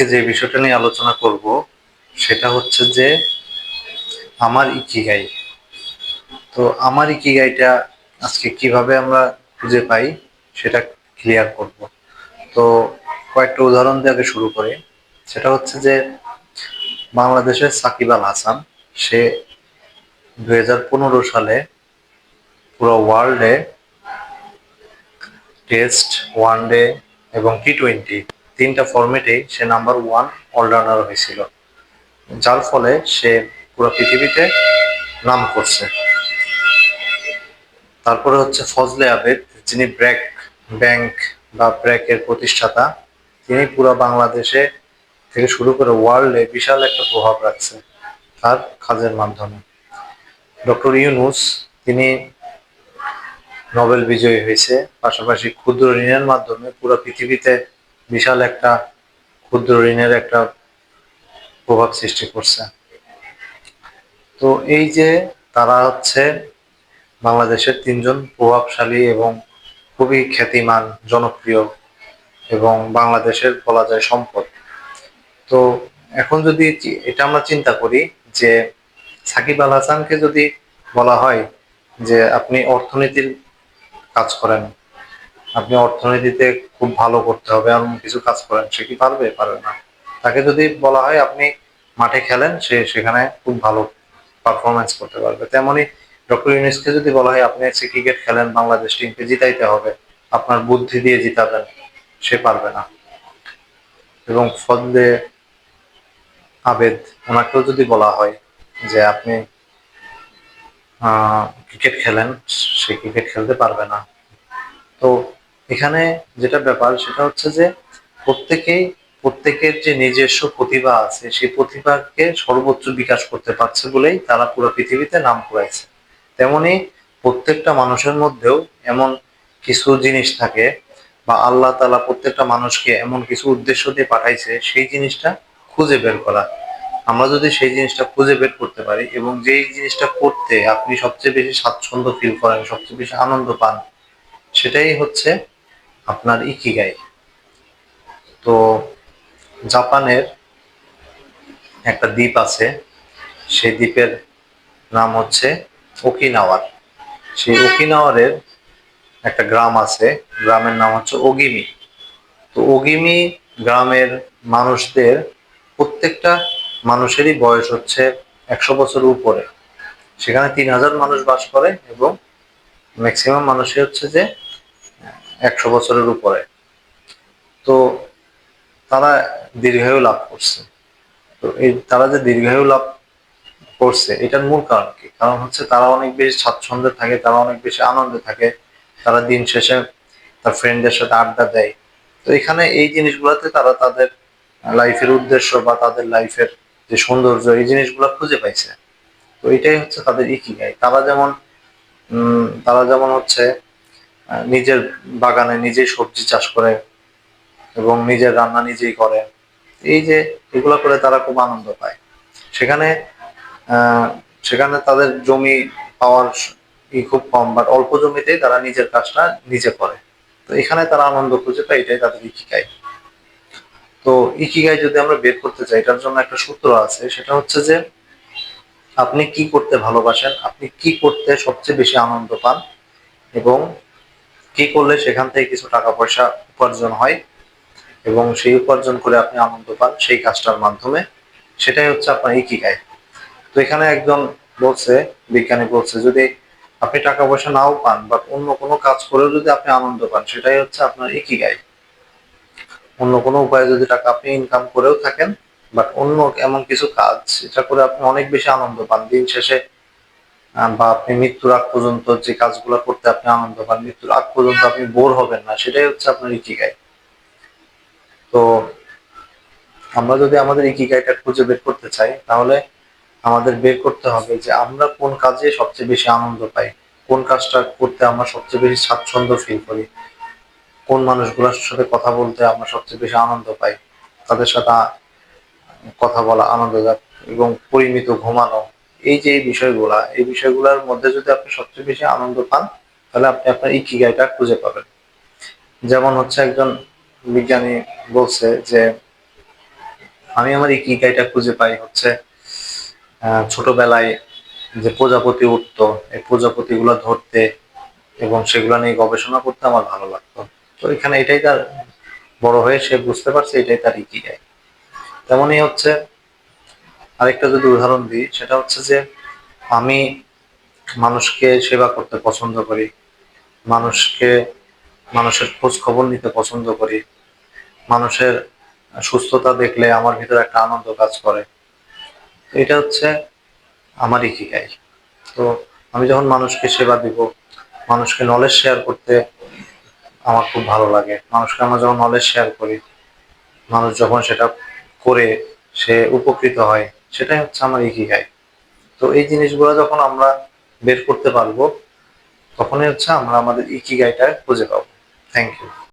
আজকে যে বিষয়টা নিয়ে আলোচনা করব, সেটা হচ্ছে যে আমার ইকিগাই। তো আমার ইকিগাইটা আজকে কীভাবে আমরা খুঁজে পাই, সেটা ক্লিয়ার করব। তো কয়েকটা উদাহরণ দিয়ে আগে শুরু করে। সেটা হচ্ছে যে বাংলাদেশের সাকিব আল হাসান, সে দু হাজার পনেরো সালে পুরো ওয়ার্ল্ডে টেস্ট ওয়ান ডে এবং টি টোয়েন্টি তিনটা ফরম্যাটে সে নাম্বার ওয়ান অলরাউন্ডার হয়েছিল, যার ফলে সে পুরো পৃথিবীতে নাম করছে। তারপরে হচ্ছে ফজলে আবেদ, যিনি ব্র্যাক ব্যাংক বা ব্র্যাকের প্রতিষ্ঠাতা, তিনি পুরো বাংলাদেশে থেকে শুরু করে ওয়ার্ল্ডে বিশাল একটা প্রভাব রাখছে তার কাজের মাধ্যমে। ডক্টর ইউনুস, তিনি নোবেল বিজয়ী হয়েছে, পাশাপাশি ক্ষুদ্র ঋণের মাধ্যমে পুরো পৃথিবীতে বিশাল একটা ক্ষুদ্র ঋণের একটা প্রভাব সৃষ্টি করছে। তো এই যে তারা হচ্ছে বাংলাদেশের তিনজন প্রভাবশালী এবং খুবই খ্যাতিমান, জনপ্রিয় এবং বাংলাদেশের বলা যায় সম্পদ। তো এখন যদি এটা আমরা চিন্তা করি যে সাকিব আল হাসানকে যদি বলা হয় যে আপনি অর্থনীতির কাজ করেন আপনি অর্থনীতিতে খুব ভালো করতে হবে, এমন কিছু কাজ করেন, সে কি পারবে? পারবে না। তাকে যদি বলা হয় আপনি মাঠে খেলেন, সে সেখানে খুব ভালো পারফরমেন্স করতে পারবে। তেমনি ডক্টর ইউনিসকে যদি বলা হয় আপনি একটি ক্রিকেট খেলেন, বাংলাদেশ টিমকে জিতাইতে হবে, আপনার বুদ্ধি দিয়ে জিতাবেন, সে পারবে না। এবং ফজলে আবেদ, ওনাকেও যদি বলা হয় যে আপনি ক্রিকেট খেলেন, সে ক্রিকেট খেলতে পারবে না। তো এখানে যেটা ব্যাপার সেটা হচ্ছে যে প্রত্যেকেই, প্রত্যেকের যে নিজস্ব প্রতিভা আছে, সেই প্রতিভাকে সর্বোচ্চ বিকাশ করতে পারছে বলেই তারা পুরো পৃথিবীতে নাম করেছে। তেমনি প্রত্যেকটা মানুষের মধ্যেও এমন কিছু জিনিস থাকে বা আল্লাহ তালা প্রত্যেকটা মানুষকে এমন কিছু উদ্দেশ্য দিয়ে পাঠাইছে, সেই জিনিসটা খুঁজে বের করা। আমরা যদি সেই জিনিসটা খুঁজে বের করতে পারি এবং যেই জিনিসটা করতে আপনি সবচেয়ে বেশি স্বাচ্ছন্দ্য ফিল করেন, সবচেয়ে বেশি আনন্দ পান, সেটাই হচ্ছে আপনার ইকিগাই। তো জাপানের একটা দ্বীপ আছে, সেই দ্বীপের নাম হচ্ছে ওকিনাওয়ার। সেই ওকিনাওয়ারের একটা গ্রাম আছে, গ্রামের নাম হচ্ছে ওগিমি। তো ওগিমি গ্রামের মানুষদের প্রত্যেকটা মানুষেরই বয়স হচ্ছে একশো বছর উপরে। সেখানে তিন হাজার মানুষ বাস করে এবং ম্যাক্সিমাম মানুষই হচ্ছে যে একশো বছরের উপরে। তো তারা দীর্ঘায়ু লাভ করছে। তো এই তারা যে দীর্ঘায়ু লাভ করছে, এটার মূল কারণ কি? কারণ হচ্ছে তারা অনেক বেশি স্বাচ্ছন্দ্যে থাকে, তারা অনেক বেশি আনন্দে থাকে, তারা দিন শেষে তার ফ্রেন্ডদের সাথে আড্ডা দেয়। তো এখানে এই জিনিসগুলোতে তারা তাদের লাইফের উদ্দেশ্য বা তাদের লাইফের যে সৌন্দর্য, এই জিনিসগুলো খুঁজে পাইছে। তো এটাই হচ্ছে তাদের ইকিগাই। তারা যেমন তারা যেমন হচ্ছে নিজের বাগানে নিজেই সবজি চাষ করে এবং নিজের রান্না নিজেই করে। এই যে এগুলো করে তারা খুব আনন্দ পায়। সেখানে সেখানে তাদের জমি পাওয়ার ই খুব কম বাট অল্প জমিতেই তারা নিজের কাজটা নিজে করে। তো এখানে তারা আনন্দ খুঁজে পায়, এটাই তাদের ইকিগাই। তো ইকিগাই যদি আমরা বের করতে চাই, এটার জন্য একটা সূত্র আছে, সেটা হচ্ছে যে আপনি কি করতে ভালোবাসেন, আপনি কি করতে সবচেয়ে বেশি আনন্দ পান এবং কি করলে সেখান থেকে কিছু টাকা পয়সা উপার্জন হয় এবং সেই উপার্জন করে আপনি আনন্দ পান সেই কাজটার মাধ্যমে, সেটাই হচ্ছে আপনার ইকিগাই। তো এখানে একজন বলছে, বিজ্ঞানী বলছে, যদি আপনি টাকা পয়সা নাও পান বা অন্য কোনো কাজ করেও যদি আপনি আনন্দ পান, সেটাই হচ্ছে আপনার ইকিগাই। অন্য কোনো উপায়ে যদি টাকা আপনি ইনকাম করেও থাকেন বাট অন্য এমন কিছু কাজ এটা করে আপনি অনেক বেশি আনন্দ পান। দিন শেষে বা আপনি মৃত্যুর আগ পর্যন্ত যে কাজগুলো করতে আপনি আনন্দ পান, মৃত্যুর আগ পর্যন্ত আপনি বোর হবেন না, সেটাই হচ্ছে আপনার ইকিগাই। তো আমরা যদি আমাদের ইকিগাইটা খুঁজে বের করতে চাই, তাহলে আমাদের বের করতে হবে যে আমরা কোন কাজে সবচেয়ে বেশি আনন্দ পাই, কোন কাজটা করতে আমরা সবচেয়ে বেশি স্বাচ্ছন্দ্য ফিল করি, কোন মানুষগুলোর সাথে কথা বলতে আমরা সবচেয়ে বেশি আনন্দ পাই, তাদের সাথে কথা বলা আনন্দদায়ক এবং পরিমিত ঘুমানো এই যে এই বিষয়গুলা, এই বিষয়গুলোর মধ্যে যদি আপনি সবচেয়ে বেশি আনন্দ পান, তাহলে আপনি আপনার ইকিগাইটা খুঁজে পাবেন। যেমন হচ্ছে একজন বিজ্ঞানী বলছে যে, আমি আমার ইকিগাইটা খুঁজে পাই হচ্ছে ছোটবেলায় যে প্রজাপতি উঠতো, এই প্রজাপতিগুলো ধরতে এবং সেগুলো নিয়ে গবেষণা করতে আমার ভালো লাগতো। তো এখানে এটাই তার বড় হয়ে সে বুঝতে পারছে এটাই তার ইকিগাই। তেমনই হচ্ছে আরেকটা যদি উদাহরণ দিই, সেটা হচ্ছে যে আমি মানুষকে সেবা করতে পছন্দ করি, মানুষকে, মানুষের খোঁজ খবর নিতে পছন্দ করি, মানুষের সুস্থতা দেখলে আমার ভিতরে একটা আনন্দ কাজ করে। এটা হচ্ছে আমার ইকিগাই। তো আমি যখন মানুষকে সেবা দিব, মানুষকে নলেজ শেয়ার করতে আমার খুব ভালো লাগে। মানুষকে আমরা যখন নলেজ শেয়ার করি, মানুষ যখন সেটা করে, সে উপকৃত হয়। সেটাই হচ্ছে আমার ইকিগাই। তো এই জিনিসগুলো যখন আমরা বের করতে পারব, তখনই হচ্ছে আমরা আমাদের ইকিগাইটা খুঁজে পাবো। Thank you